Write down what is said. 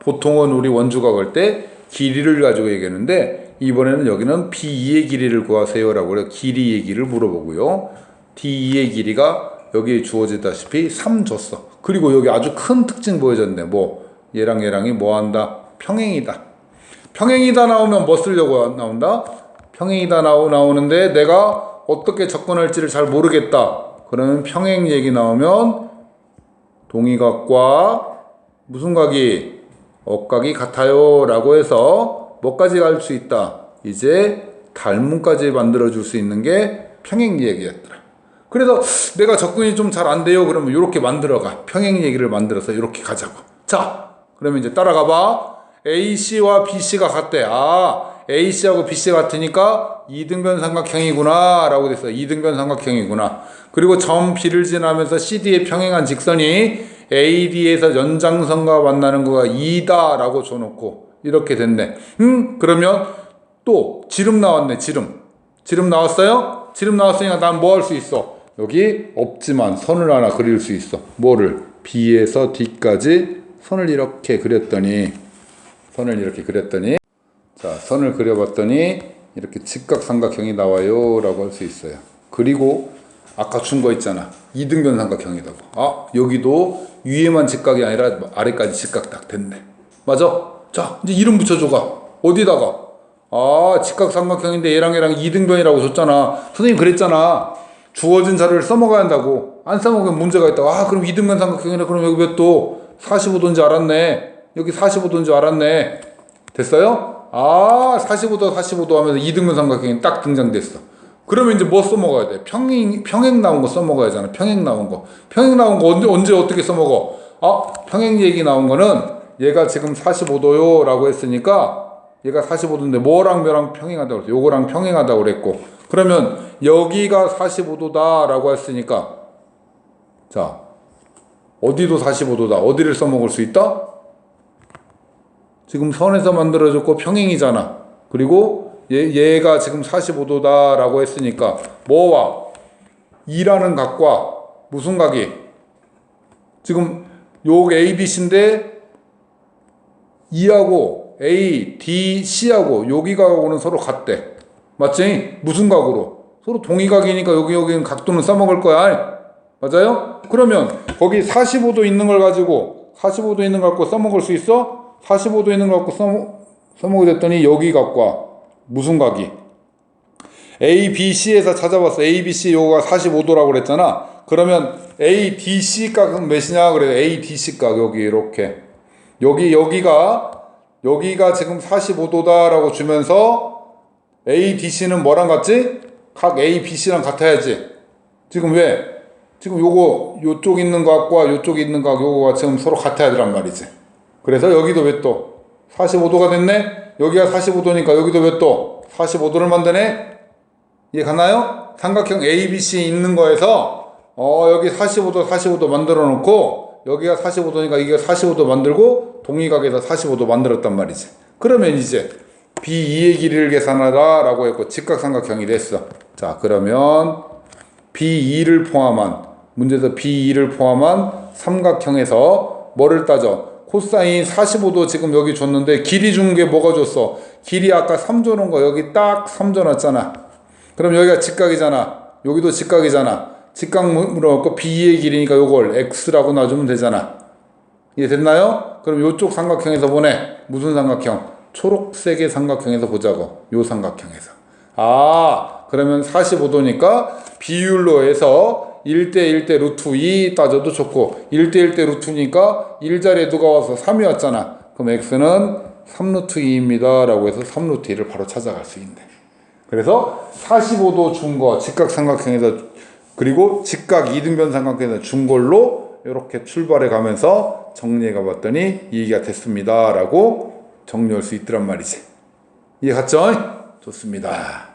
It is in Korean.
보통은 우리 원주가 걸 때 길이를 가지고 얘기하는데 이번에는 여기는 B2의 길이를 구하세요라고 그래 길이 얘기를 물어보고요. D2의 길이가 여기에 주어지다시피 3 줬어. 그리고 여기 아주 큰 특징 보여줬네. 뭐 얘랑 얘랑이 뭐 한다? 평행이다. 평행이다 나오면 뭐 쓰려고 나온다? 평행이다 나오, 나오는데 내가 어떻게 접근할지를 잘 모르겠다. 그러면 평행 얘기 나오면 동의각과 무슨 각이 억각이 같아요? 라고 해서 뭐까지 갈 수 있다. 이제 닮음까지 만들어 줄 수 있는 게 평행 얘기였더라. 그래서 내가 접근이 좀 잘 안 돼요. 그러면 이렇게 만들어 가. 평행 얘기를 만들어서 이렇게 가자고. 자 그러면 이제 따라가 봐. AC와 BC가 같대. 아 AC하고 BC 같으니까 이등변 삼각형이구나 라고 됐어 이등변 삼각형이구나. 그리고 점 B를 지나면서 CD에 평행한 직선이 AD에서 연장선과 만나는 거가 2다 라고 줘놓고 이렇게 됐네. 음? 그러면 또 지름 나왔네 지름. 지름 나왔어요? 지름 나왔으니까 난 뭐 할 수 있어? 여기 없지만 선을 하나 그릴 수 있어. 뭐를? B에서 D까지 선을 이렇게 그렸더니 선을 이렇게 그렸더니 자, 선을 그려봤더니 이렇게 직각삼각형이 나와요 라고 할 수 있어요. 그리고 아까 준 거 있잖아. 이등변 삼각형이라고. 아, 여기도 위에만 직각이 아니라 아래까지 직각 딱 됐네. 맞아? 자, 이제 이름 붙여줘가. 어디다가? 아, 직각 삼각형인데 얘랑 얘랑 이등변이라고 줬잖아. 선생님 그랬잖아. 주어진 자료를 써먹어야 한다고. 안 써먹으면 문제가 있다고. 아, 그럼 이등변 삼각형이네. 그럼 여기 왜또 45도인지 알았네. 여기 45도인지 알았네. 됐어요? 아, 45도, 45도 하면서 이등변 삼각형이 딱 등장됐어. 그러면 이제 뭐 써먹어야 돼? 평행, 평행 나온 거 써먹어야 잖아. 평행 나온 거. 평행 나온 거 언제, 언제 어떻게 써먹어? 아, 평행 얘기 나온 거는 얘가 지금 45도요 라고 했으니까 얘가 45도인데 뭐랑 뭐랑 평행하다고 그랬어. 요거랑 평행하다고 그랬고. 그러면 여기가 45도다 라고 했으니까 자, 어디도 45도다. 어디를 써먹을 수 있다? 지금 선에서 만들어졌고 평행이잖아. 그리고 얘, 얘가 지금 45도다라고 했으니까 뭐와 2라는 각과 무슨 각이 지금 요 ABC인데 2하고 A, D, C하고 여기 각하고는 서로 같대. 맞지? 무슨 각으로? 서로 동의각이니까 여기 여기는 각도는 써먹을 거야. 맞아요? 그러면 거기 45도 있는 걸 가지고 45도 있는 걸 갖고 써먹을 수 있어? 45도 있는 걸 갖고 써먹, 써먹게 됐더니 여기 각과 무슨 각이? A, B, C에서 찾아봤어. A, B, C 요거가 45도라고 그랬잖아. 그러면 A, D, C 각은 몇이냐? 그래. A, D, C 각 여기 이렇게. 여기 여기가 여기가 지금 45도다라고 주면서 A, D, C는 뭐랑 같지? 각 A, B, C랑 같아야지. 지금 왜? 지금 요거 요쪽 있는 각과 요쪽 있는 각 요거가 지금 서로 같아야 되란 말이지. 그래서 여기도 왜 또 45도가 됐네? 여기가 45도니까 여기도 왜 또 45도를 만드네? 이해 가나요? 삼각형 ABC 있는 거에서 어 여기 45도 45도 만들어 놓고 여기가 45도니까 이게 45도 만들고 동의각에서 45도 만들었단 말이지. 그러면 이제 B2의 길이를 계산하라 라고 했고 직각삼각형이 됐어. 자 그러면 B2를 포함한 문제에서 B2를 포함한 삼각형에서 뭐를 따져? 코사인 45도 지금 여기 줬는데 길이 준 게 뭐가 줬어? 길이 아까 3 줘놓은 거 여기 딱3 줘놨잖아. 그럼 여기가 직각이잖아. 여기도 직각이잖아. 직각 물어갖고 B의 길이니까 요걸 X라고 놔주면 되잖아. 이해됐나요? 그럼 요쪽 삼각형에서 보내. 무슨 삼각형? 초록색의 삼각형에서 보자고. 요 삼각형에서. 아, 그러면 45도니까 비율로 해서 1대 1대 루트 2 따져도 좋고 1대 1대 루트니까 1자리에 누가 와서 3이 왔잖아. 그럼 x는 3루트 2입니다. 라고 해서 3루트 2를 바로 찾아갈 수 있네. 그래서 45도 준 거 직각삼각형에서 그리고 직각 이등변 삼각형에서 준 걸로 이렇게 출발해 가면서 정리해 가봤더니 이해가 됐습니다. 라고 정리할 수 있더란 말이지. 이해 갔죠? 좋습니다.